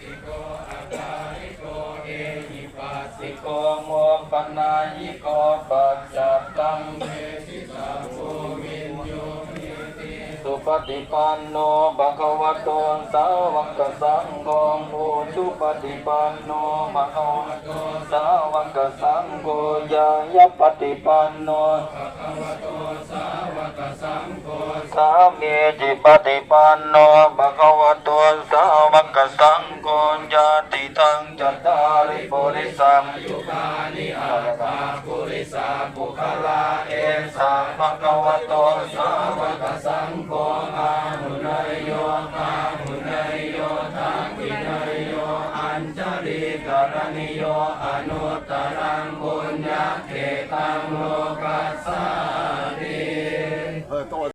ติโกอาการิโกเอหิปัสสิโกโมปนายิโกปัจจัตตังเวทิตถุมิโนสุปฏิปันโนภะควะโตสาวกสังโฆผู้สุปฏิปันโนภะคะวะโตสาวกสังโฆยายปฏิปันโนภะควะโตสาวกสังโฆสามีจิปฏิปันโนภะควะโตสาวกสัง โฆญาติทังจัตตาริปุริสังยุคานิอาภาปุริสาปุคลาเอสาภะคะวะโตสาวกสังโฆอาหุนยโยอาหุนยโยทักขินยโยอัญจริกรณิโยอนุตตรังบุญญาเขตังโลกัสสาริ